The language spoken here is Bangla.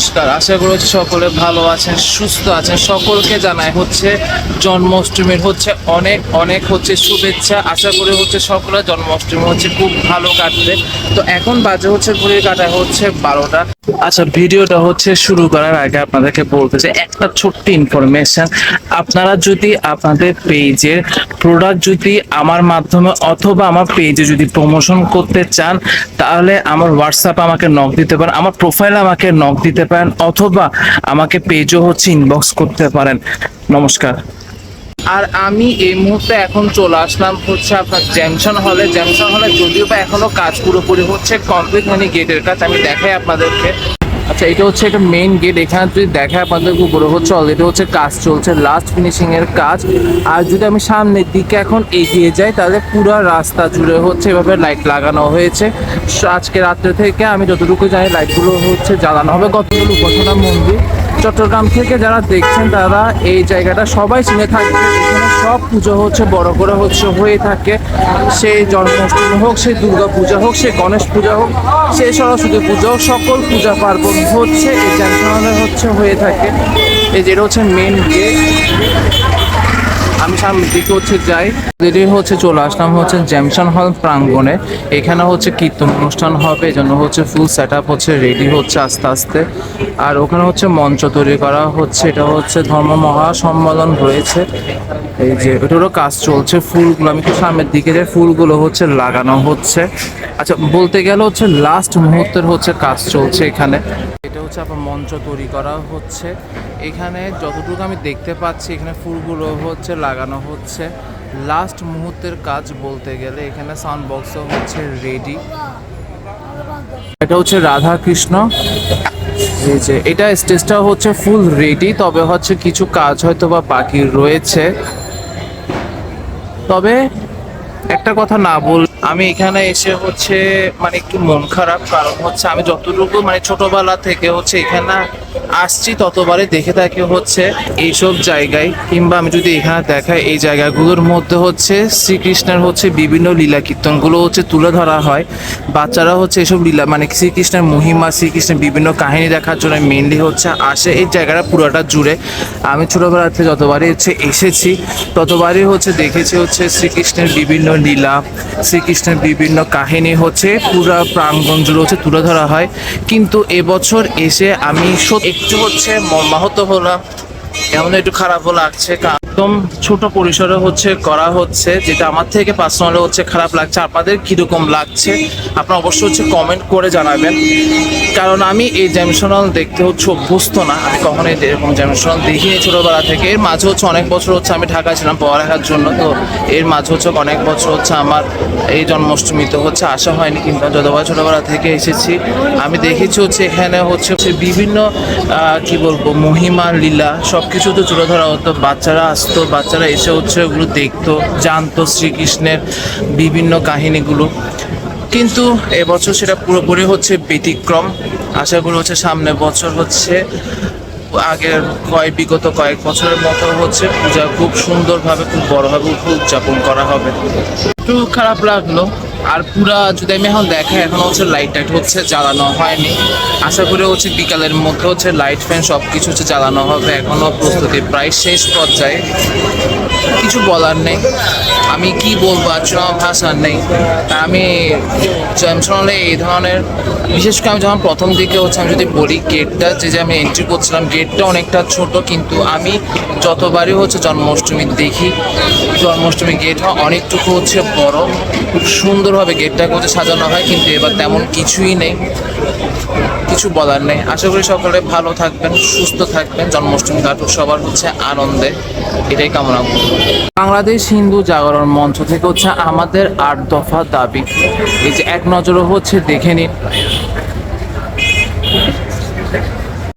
নমস্কার, আশা করি হচ্ছে সকলে ভালো আছেন, সুস্থ আছেন। সকলকে জানাই হচ্ছে জন্মাষ্টমীর হচ্ছে অনেক অনেক হচ্ছে শুভেচ্ছা। আশা করি হচ্ছে সকলের জন্মাষ্টমী হচ্ছে খুব ভালো কাটবে। তো এখন বাজে হচ্ছে ঘড়ির কাটা হচ্ছে বারোটা। আচ্ছা ভিডিওটা হচ্ছে শুরু করার আগে আপনাদেরকে বলতে চাই, একটা ছোট্ট ইনফরমেশন আপনারা যদি আপনাদের পেজের প্রোডাক্ট যদি আমার মাধ্যমে অথবা আমার পেজে যদি প্রমোশন করতে চান, তাহলে আমার হোয়াটসঅ্যাপ আমাকে নক দিতে পারেন, আমার প্রোফাইল আমাকে নক দিতে পারেন অথবা আমাকে পেজও হচ্ছে ইনবক্স করতে পারেন। নমস্কার। আর আমি এই মুহূর্তে এখন চলে আসলাম হচ্ছে আপনার জ্যাংশন হলে জ্যাংশন হলে যদিও বা এখনও কাজ পুরোপুরি হচ্ছে কমপ্লিট হয়নি গেটের কাজ। আমি দেখাই আপনাদেরকে। আচ্ছা এটা হচ্ছে একটা মেইন গেট এখানে যদি দেখা আপনাদের উপরে হচ্ছে অলরেডি হচ্ছে কাজ চলছে লাস্ট ফিনিশিংয়ের কাজ। আর যদি আমি সামনের দিকে এখন এগিয়ে যাই, তাহলে পুরো রাস্তা জুড়ে হচ্ছে এভাবে লাইট লাগানো হয়েছে। আজকে রাত্রে থেকে আমি যতটুকু জানি লাইটগুলো হচ্ছে জ্বালানো হবে। কতগুলো উপাসনা মন্দির? চট্টগ্রাম থেকে যারা দেখছেন তারা এই জায়গাটা সবাই চিনে থাকে। এখানে সব পুজো হচ্ছে, বড় করে হচ্ছে হয়ে থাকে। সে জন্মাষ্টমী হোক, সে দুর্গা পূজা হোক, সে গণেশ পূজা হোক, সে সরস্বতী পুজো হোক, সকল পূজা পার্বণ হচ্ছে, এই জ্যামশনে হচ্ছে হয়ে থাকে। এই যেটা হচ্ছে মেন গেট আমি সামনের দিকে হচ্ছে যাই। রেডি হচ্ছে চলে আসলাম হচ্ছে জ্যামশন হল প্রাঙ্গণে। এখানে হচ্ছে কীর্তন অনুষ্ঠান হবে এই জন্য হচ্ছে ফুল সেট হচ্ছে রেডি হচ্ছে আস্তে আস্তে। আর ওখানে হচ্ছে মঞ্চ তৈরি করা হচ্ছে, এটা হচ্ছে ধর্ম মহাসম্মেলন রয়েছে এই যে এটারও কাজ চলছে, ফুলগুলো, আমি একটু সামনের দিকে যে ফুলগুলো হচ্ছে লাগানো হচ্ছে। আচ্ছা বলতে গেলে হচ্ছে লাস্ট মুহূর্তের হচ্ছে কাজ চলছে এখানে। এটা হচ্ছে আপনার মঞ্চ তৈরি করা হচ্ছে। এখানে যতটুকু আমি দেখতে পাচ্ছি, এখানে ফুলগুলো হচ্ছে লাগানো হচ্ছে। লাস্ট মুহূর্তের কাজ বলতে গেলে এখানে সাউন্ড বক্সও হচ্ছে রেডি এটা হচ্ছে রাধা কৃষ্ণ এই যে, এটা স্টেজটা হচ্ছে ফুল রেডি তবে হচ্ছে কিছু কাজ হয়তো বা বাকি রয়েছে। তবে একটা কথা না বল আমি এখানে এসে হচ্ছে মানে একটু মন খারাপ, কারণ হচ্ছে আমি যতটুকু মানে ছোটবেলা থেকে হচ্ছে এখানে আসছি ততবারে দেখে থাকি হচ্ছে এইসব জায়গায়, কিংবা আমি যদি এখানে দেখাই এই জায়গাগুলোর মধ্যে হচ্ছে শ্রীকৃষ্ণের হচ্ছে বিভিন্ন লীলা কীর্তনগুলো হচ্ছে তুলে ধরা হয়। বাচ্চারা হচ্ছে এসব লীলা মানে শ্রীকৃষ্ণের মহিমা, শ্রীকৃষ্ণের বিভিন্ন কাহিনী দেখার জন্য মেনলি হচ্ছে আসে। এই জায়গাটা পুরোটা জুড়ে। আমি ছোটবেলা থেকে যতবারই হচ্ছে এসেছি, ততবারই হচ্ছে দেখেছি হচ্ছে শ্রীকৃষ্ণের বিভিন্ন লীলা শ্রীকৃষ্ণের বিভিন্ন কাহিনী হচ্ছে, পুরা প্রাঙ্গণ জুড়ে হচ্ছে তুলে ধরা হয়। কিন্তু এবছর এসে আমি একটু হচ্ছে মর্মাহত হলাম এমন একটু খারাপও লাগছে একদম ছোট পরিসরে হচ্ছে করা হচ্ছে, যেটা আমার থেকে পার্সোনালি হচ্ছে খারাপ লাগছে, আপনাদের কীরকম লাগছে, আপনারা অবশ্যই হচ্ছে কমেন্ট করে জানাবেন। কারণ আমি এই জ্যামশনাল দেখতে হচ্ছে অভ্যস্ত না, আমি কখনোই এরকম জ্যামশনাল দেখিনি ছোটোবেলা থেকে, এর মাঝে হচ্ছে অনেক বছর হচ্ছে আমি ঢাকা ছিলাম পড়ালেখার জন্য, তো এর মাঝে হচ্ছে অনেক বছর হচ্ছে আমার এই জন্মাষ্টমীতে হচ্ছে আসা হয়নি কিন্তু যতবার ছোটবেলা থেকে এসেছি, আমি দেখেছি হচ্ছে এখানে হচ্ছে বিভিন্ন কি বলব, মহিমা, লীলা সব কিছু তো তুলে ধরা হতো, বাচ্চারা আসতো, বাচ্চারা এসে ওগুলো দেখতো, জানতো শ্রীকৃষ্ণের বিভিন্ন কাহিনীগুলো। কিন্তু এবছর সেটা পুরোপুরি হচ্ছে ব্যতিক্রম। আশা করি হচ্ছে সামনে বছর হচ্ছে, আগের কয়েক, বিগত কয়েক বছরের মতো হচ্ছে পূজা খুব সুন্দরভাবে, খুব বড়ভাবে উদযাপন করা হবে। একটু খারাপ লাগল। আর পুরা যদি আমি এখন দেখাই এখন হচ্ছে লাইট টাইট হচ্ছে, জ্বালানো হয়নি। আশা করি হচ্ছে বিকালের মধ্যে হচ্ছে লাইট ফ্যান সব কিছু হচ্ছে জ্বালানো হবে। এখনও প্রস্তুতি প্রায় শেষ পর্যায়ে। কিছু বলার নেই। আমি কি বলব? আমার ভাষার নেই। আমি জ্যামসনলে এই ধরনের, বিশেষ করে আমি যখন প্রথম দিকে হচ্ছে আমি যদি বলি গেটটা যে যে আমি এন্ট্রি করছিলাম গেটটা অনেকটা ছোট, কিন্তু আমি যতবারই হচ্ছে জন্মাষ্টমী দেখি, জন্মাষ্টমী গেট অনেকটুকু হচ্ছে বড়। খুব সুন্দরভাবে গেটটা করে সাজানো হয়, কিন্তু এবার তেমন কিছুই নেই। কিছু বলার নেই। আশা করি সকলে ভালো থাকবেন, সুস্থ থাকবেন। জন্মাষ্টমী কাটুক সবার হচ্ছে আনন্দে। এটাই কামনা করব বাংলাদেশ হিন্দু জাগরণ মঞ্চ থেকে হচ্ছে আমাদের আট দফা দাবি। এই যে এক নজরও হচ্ছে দেখে নিন।